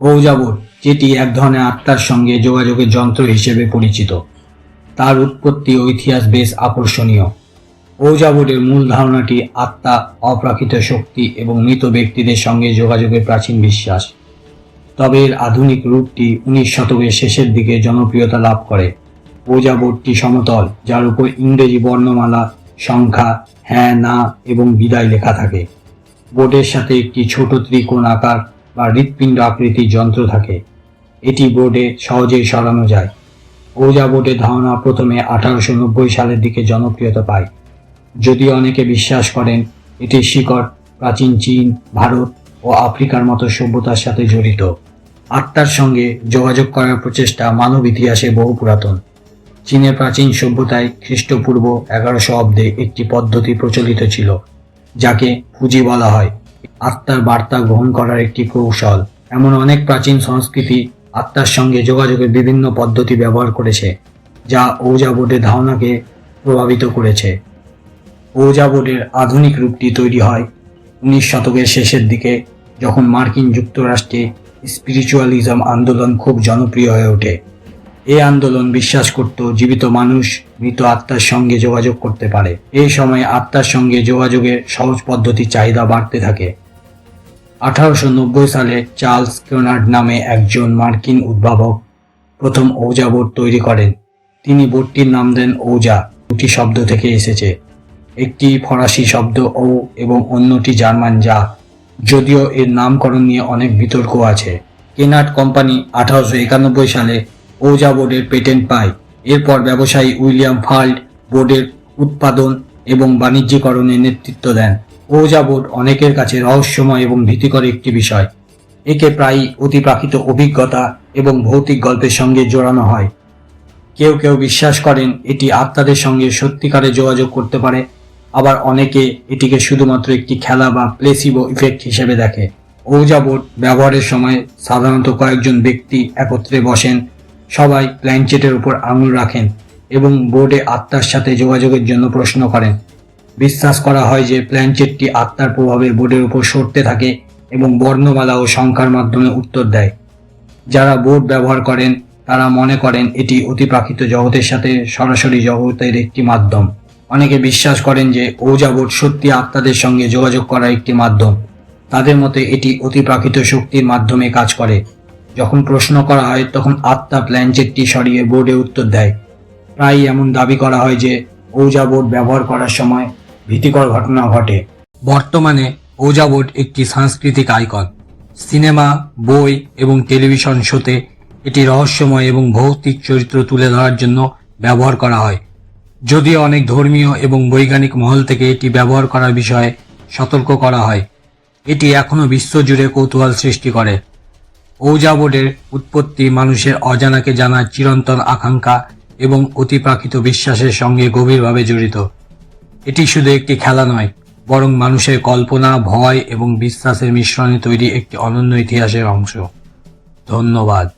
ঔজাবট যেটি এক ধরনের আত্মার সঙ্গে যোগাযোগের যন্ত্র হিসেবে পরিচিত। তার উৎপত্তি ও ইতিহাস বেশ আকর্ষণীয়। ঔজাবটের মূল ধারণাটি আত্মা, অপ্রাকৃত শক্তি এবং মৃত ব্যক্তিদের সঙ্গে যোগাযোগের প্রাচীন বিশ্বাস। তবে এর আধুনিক রূপটি উনিশ শতকের শেষের দিকে জনপ্রিয়তা লাভ করে। বোর্ডটি সমতল, যার উপর ইংরেজি বর্ণমালা, সংখ্যা হ্যাঁ না এবং বিদায় লেখা থাকে। বোর্ডের সাথে একটি ছোট ত্রিকোণ আকার বা হৃৎপিণ্ড আকৃতির যন্ত্র থাকে। এটি বোর্ডে সহজেই সরানো যায়। ওজা বোর্ডের ধারণা প্রথমে আঠারোশো নব্বই সালের দিকে জনপ্রিয়তা পায়। যদিও অনেকে বিশ্বাস করেন, এটির শিকড় প্রাচীন চীন, ভারত ও আফ্রিকার মতো সভ্যতার সাথে জড়িত। আত্মার সঙ্গে যোগাযোগ করার প্রচেষ্টা মানব ইতিহাসে বহু পুরাতন। চীনের প্রাচীন সভ্যতায় খ্রিস্টপূর্ব এগারোশো অব্দে একটি পদ্ধতি প্রচলিত ছিল, যাকে পুঁজি বলা হয়। আত্মার বার্তা গ্রহণ করার একটি কৌশল। এমন অনেক প্রাচীন সংস্কৃতি আত্মার সঙ্গে যোগাযোগের বিভিন্ন পদ্ধতি ব্যবহার করেছে, যা ঔজা বোর্ডের ধারণাকে প্রভাবিত করেছে। ওজা বোর্ডের আধুনিক রূপটি তৈরি হয় উনিশ শতকের শেষের দিকে, যখন মার্কিন যুক্তরাষ্ট্রে স্পিরিচুয়ালিজম আন্দোলন খুব জনপ্রিয় হয়ে ওঠে। এই আন্দোলন বিশ্বাস করত জীবিত মানুষ মৃত আত্মার সঙ্গে যোগাযোগ করতে পারে। এই সময় আত্মার সঙ্গে যোগাযোগের সহজ পদ্ধতির চাহিদা বাড়তে থাকে। আঠারোশো নব্বই সালে চার্লস কেনার্ড নামে একজন মার্কিন উদ্ভাবক প্রথম ঔজা বোর্ড তৈরি করেন। তিনি বোর্ডটির নাম দেন ঔজা দুটি শব্দ থেকে এসেছে। একটি ফরাসি শব্দ ও এবং অন্যটি জার্মান যা, যদিও এর নামকরণ নিয়ে অনেক বিতর্ক আছে। কেনাট কোম্পানি আঠারোশো একানব্বই সালে ওজা বোর্ডের পেটেন্ট পায়। এরপর ব্যবসায়ী উইলিয়াম ফাল্ট বোর্ডের উৎপাদন এবং বাণিজ্যিকরণে নেতৃত্ব দেন। বোর্ড অনেকের কাছে রহস্যময় এবং ভীতিকর একটি বিষয়। একে প্রায়ই অতিপ্রাকৃত অভিজ্ঞতা এবং ভৌতিক গল্পের সঙ্গে জোড়ানো হয়। কেউ কেউ বিশ্বাস করেন এটি আত্মাদের সঙ্গে সত্যিকারে যোগাযোগ করতে পারে, আবার অনেকে এটিকে শুধুমাত্র একটি খেলা বা প্লেসিবো ইফেক্ট হিসেবে দেখে। বোর্ড ব্যবহারের সময় সাধারণত কয়েকজন ব্যক্তি একত্রে বসেন, সবাই প্ল্যানচেটের উপর আঙুল রাখেন এবং বোর্ডে আত্মার সাথে যোগাযোগের জন্য প্রশ্ন করেন। বিশ্বাস করা হয় যে প্ল্যানচেটটি আত্মার প্রভাবে বোর্ডের উপর সরতে থাকে এবং বর্ণমালা ও সংখ্যার মাধ্যমে উত্তর দেয়। যারা বোর্ড ব্যবহার করেন, তারা মনে করেন এটি অতিপ্রাকৃত জগতের সাথে সরাসরি জগতের একটি মাধ্যম। অনেকে বিশ্বাস করেন যে ঔজা বোর্ড সত্যি আত্মাদের সঙ্গে যোগাযোগ করার একটি মাধ্যম। তাদের মতে এটি অতিপ্রাকৃত শক্তির মাধ্যমে কাজ করে। যখন প্রশ্ন করা হয়, তখন আত্মা প্ল্যানচেটটি সরিয়ে বোর্ডে উত্তর দেয়। প্রায়ই এমন দাবি করা হয় যে ঔজা বোর্ড ব্যবহার করার সময় ভীতিকর ঘটনা ঘটে। বর্তমানে বোর্ড একটি সাংস্কৃতিক আইকন। সিনেমা, বই এবং টেলিভিশন শোতে এটি রহস্যময় এবং ভৌতিক চরিত্র তুলে ধরার জন্য ব্যবহার করা হয়। যদিও অনেক ধর্মীয় এবং বৈজ্ঞানিক মহল থেকে এটি ব্যবহার করার বিষয়ে সতর্ক করা হয়। এটি এখনও বিশ্বজুড়ে কৌতূহল সৃষ্টি করে। বোর্ডের উৎপত্তি মানুষের অজানাকে জানার চিরন্তন আকাঙ্ক্ষা এবং অতিপ্রাকৃত বিশ্বাসের সঙ্গে গভীরভাবে জড়িত। এটি শুধু একটি খেলা নয়, বরং মানুষের কল্পনা, ভয় এবং বিশ্বাসের মিশ্রণে তৈরি একটি অনন্য ইতিহাসের অংশ। ধন্যবাদ।